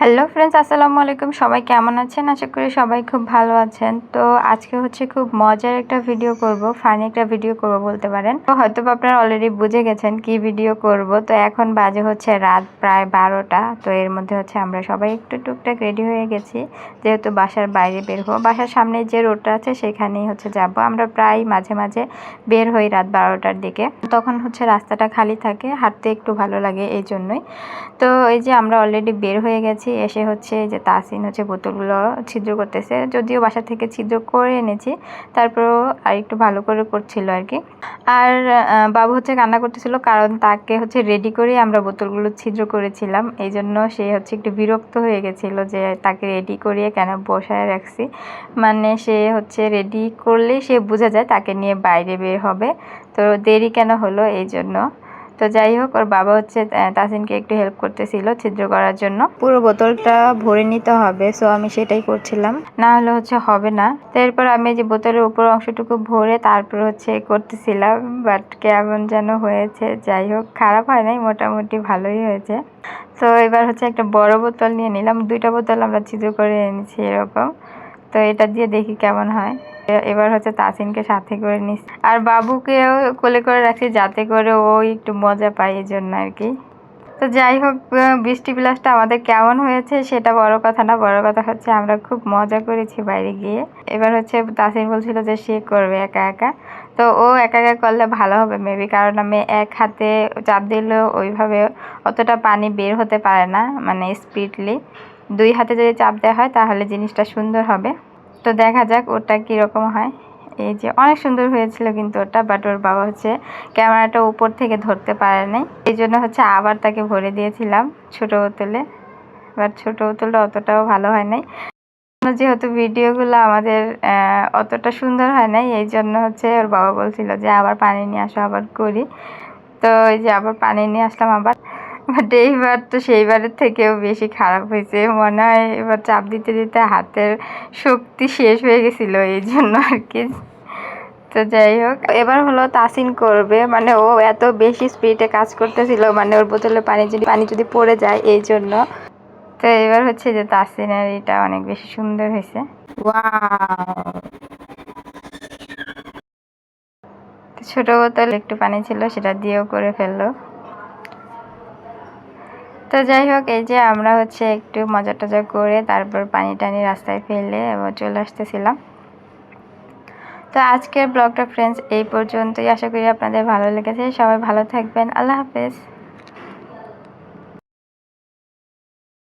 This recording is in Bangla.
হ্যালো ফ্রেন্ডস আসসালামু আলাইকুম। সবাই কেমন আছেন? আশা করি সবাই খুব ভালো আছেন। তো আজকে হচ্ছে খুব মজার একটা ভিডিও করব ফানি একটা ভিডিও করব বলতে পারেন। তো হয়তো আপনারা অলরেডি বুঝে গেছেন কি ভিডিও করব। তো এখন বাজে হচ্ছে রাত প্রায় বারোটা। তো এর মধ্যে হচ্ছে আমরা সবাই একটু টুকটাক রেডি হয়ে গেছি। যেহেতু বাসার বাইরে বের হব, বাসার সামনে যে রোডটা আছে সেখানেই হচ্ছে যাব। আমরা প্রায় মাঝে মাঝে বের হই রাত বারোটার দিকে। তখন হচ্ছে রাস্তাটা খালি থাকে, হাঁটতে একটু ভালো লাগে এই জন্যই তো এই যে আমরা অলরেডি বের হয়ে গেছি এসে হচ্ছে যে তাসিন হচ্ছে বোতলগুলো ছিদ্র করতেছে। যদিও বাসা থেকে ছিদ্র করে এনেছি, তারপরও আর একটু ভালো করে করছিল আর কি আর বাবু হচ্ছে কান্না করতেছিল, কারণ তাকে হচ্ছে রেডি করে আমরা বোতলগুলো ছিদ্র করেছিলাম। এই জন্য সে হচ্ছে একটু বিরক্ত হয়ে গেছিল যে তাকে রেডি করিয়ে কেন বসায় রাখছি। মানে সে হচ্ছে রেডি করলেই সে বোঝা যায় তাকে নিয়ে বাইরে বের হবে। তো দেরি কেন হলো এই জন্য। তো যাই হোক ওর বাবা হচ্ছে তাসিনকে একটু হেল্প করতেছিল ছিদ্র করার জন্য। পুরো বোতলটা ভরে নিতে হবে সো আমি সেটাই করছিলাম। না হলে হচ্ছে হবে না। তো এরপর আমি যে বোতলের উপর অংশটুকু ভরে তারপর হচ্ছে করতেছিলাম বাট কেমন যেন হয়েছে যাই হোক খারাপ হয় নাই মোটামুটি ভালোই হয়েছে। তো এবার হচ্ছে একটা বড় বোতল নিয়ে নিলাম দুইটা বোতল আমরা ছিদ্র করে এনেছি এরকম। তো এটা দিয়ে দেখি কেমন হয়। এবার হচ্ছে তাসিনকে সাথে করে নিস। আর বাবুকেও কোলে করে রাখছি যাতে করে ও একটু মজা পায় এই জন্য আর কি। তো যাই হোক বৃষ্টি বিলাসটা আমাদের কেমন হয়েছে সেটা বড় কথা না, বড় কথা হচ্ছে আমরা খুব মজা করেছি বাইরে গিয়ে। এবার হচ্ছে তাসিন বলছিল যে সে করবে একা একা। তো ও একা একা করলে ভালো হবে মেবি কারণ আমি এক হাতে চাপ দিলেও ওইভাবে অতটা পানি বের হতে পারে না মানে স্পিডলি দুই হাতে যদি চাপ দেওয়া হয় তাহলে জিনিসটা সুন্দর হবে। তো দেখা যাক ওটা কীরকম হয়। এই যে অনেক সুন্দর হয়েছিল কিন্তু ওটা বাট ওর বাবা হচ্ছে ক্যামেরাটা উপর থেকে ধরতে পারে নাই। এই জন্য হচ্ছে আবার তাকে ভরে দিয়েছিলাম ছোটো বোতলে বাট ছোটো বোতলটা অতটাও ভালো হয় নাই। যেহেতু ভিডিওগুলো আমাদের অতটা সুন্দর হয় নাই, এই জন্য হচ্ছে ওর বাবা বলছিল যে আবার পানি নিয়ে আসো, আবার করি। তো এই যে আবার পানি নিয়ে আসলাম আবার। বাট এইবার তো সেইবারের থেকেও বেশি খারাপ হয়েছে। মনে হয় এবার চাপ দিতে দিতে হাতের শক্তি শেষ হয়ে গেছিল এই জন্য আর কি। তো যাই হোক এবার হলো তাসিন করবে। মানে ও এত বেশি স্পিডে কাজ করতেছিল মানে ওর বোতলে পানি যদি পানি যদি পড়ে যায় এই জন্য তো এবার হচ্ছে যে তাসিনের এটা অনেক বেশি সুন্দর হয়েছে। ছোট বোতল একটু পানি ছিল সেটা দিয়েও করে ফেলল। তো যাই হোক, এই যে আমরা হচ্ছে একটু মজা টজা করে তারপর পানি টানি রাস্তায় ফেলে চলে আসতেছিলাম। তো আজকের ব্লগটা ফ্রেন্ডস এই পর্যন্তই। আশা করি আপনাদের ভালো লেগেছে। সবাই ভালো থাকবেন। আল্লাহ হাফেজ।